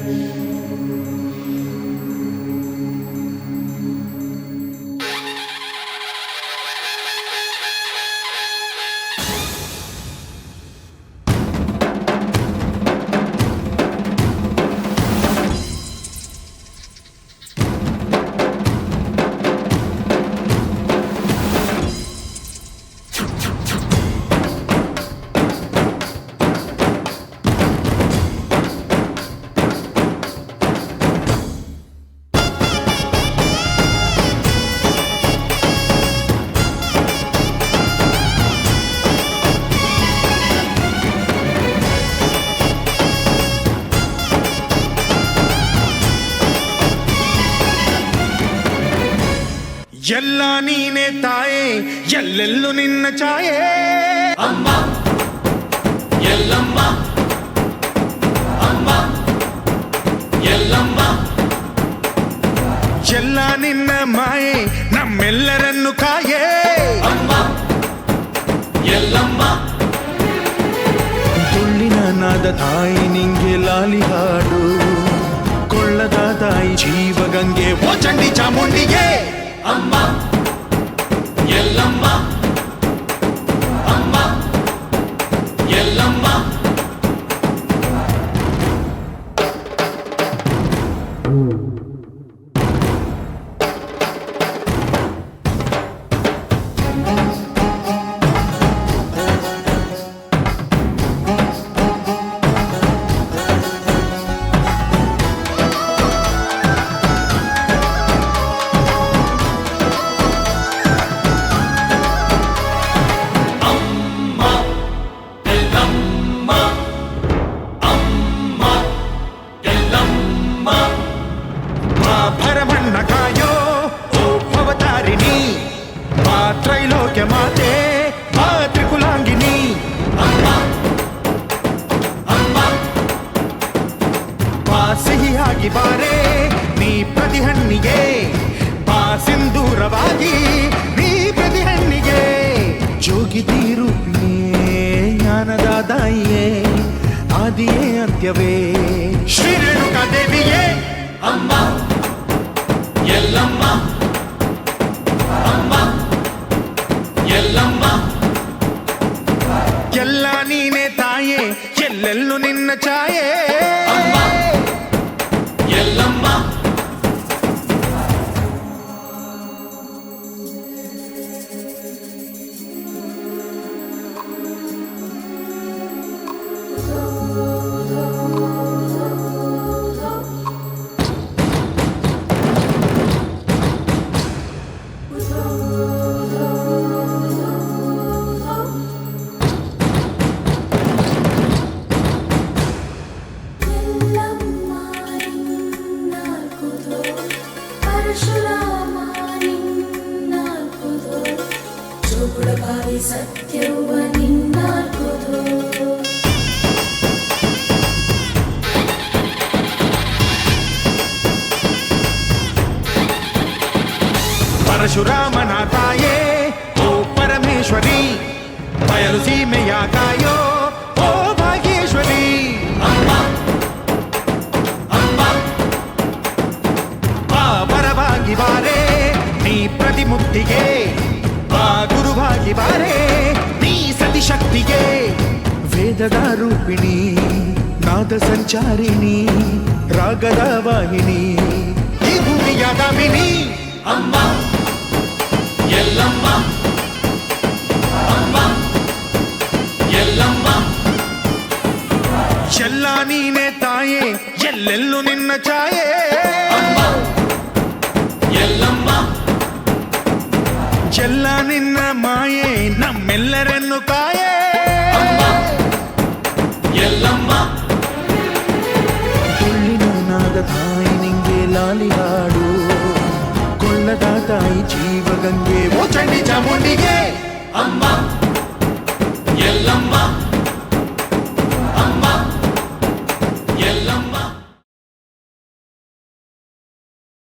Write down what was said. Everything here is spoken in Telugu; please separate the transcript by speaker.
Speaker 1: Música ಎಲ್ಲ ನೀನೆ ತಾಯೇ ಎಲ್ಲೆಲ್ಲೂ ನಿನ್ನ ಛಾಯೆ.
Speaker 2: ಅಮ್ಮ ಎಲ್ಲಮ್ಮ ಅಮ್ಮ ಎಲ್ಲಮ್ಮ.
Speaker 1: ಎಲ್ಲ ನಿನ್ನ ಮಾಯೆ ನಮ್ಮೆಲ್ಲರನ್ನು ಕಾಯೇ.
Speaker 2: ಅಮ್ಮ ಎಲ್ಲಮ್ಮ.
Speaker 1: ತುಳ್ಳಿನ ನಾದ ತಾಯಿ ನಿಂಗೆ ಲಾಲಿ ಹಾಡು. ಕೊಳ್ಳದ ತಾಯಿ ಜೀವಗಂಗೆ ಓ ಚಂಡಿ ಚಾಮುಂಡಿಗೆ. A mountain. ಜೋಗಿತಿ ರೂಪಿಯೇ ಜ್ಞಾನದ ತಾಯಿಯೇ ಆದಿಯೇ ಅಂತ್ಯವೇ ಶ್ರೀ ರೇಣುಕಾ ದೇವಿಯೇ
Speaker 2: ಅಮ್ಮ ಎಲ್ಲಮ್ಮ ಅಮ್ಮ ಎಲ್ಲಮ್ಮ
Speaker 1: ಎಲ್ಲ ನೀನೆ ತಾಯೇ ಎಲ್ಲೆಲ್ಲೂ ನಿನ್ನ ಛಾಯೆ
Speaker 2: ಅಮ್ಮ ಎಲ್ಲಮ್ಮ
Speaker 1: Lord. పరశురామనాథాయే ఓ పరమేశ్వరి బయలు బయలుసీమయాకాయో ఓ భాగేశ్వరి పరభాగి వారే నీ ప్రతిముక్తికే ఆ గురుభాగి వారే నీ సతిశక్తిగే వేదదారూపిణి నాద
Speaker 2: సంచారిణి రాగదావాహిని వాహిని అమ్మా
Speaker 1: చెల్లా నీనే తాయే ఎల్లెల్లు నిన్న ఛాయే
Speaker 2: చెల్ల నిన్న
Speaker 1: మాయే నమ్మెల్లరెన్ను కాయే. ఎల్లమ్మ. తుళ్ళిన
Speaker 2: నాగ తాయి
Speaker 1: నింగే లాలియాడ ತಾಯಿ ನಿಂಗೆ ಲಾಲಿ ಹಾಡು ಕೊಳ್ಳದ ತಾಯಿ ಜೀವಗಂಗೆ ಓ ಚಂಡಿ ಚಾಮುಂಡಿಗೆ
Speaker 2: ಅಮ್ಮ